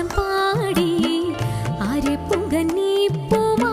ராகம் பாடி அரை புக நீ பூவா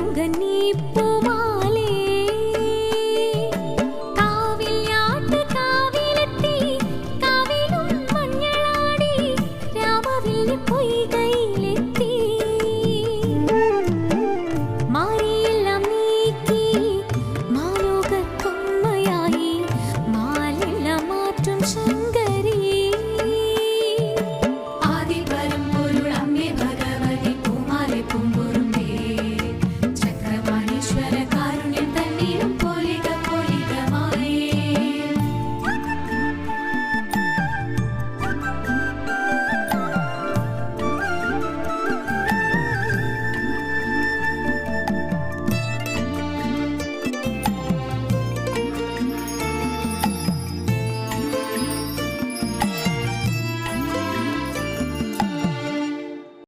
உங்க நீ பூமா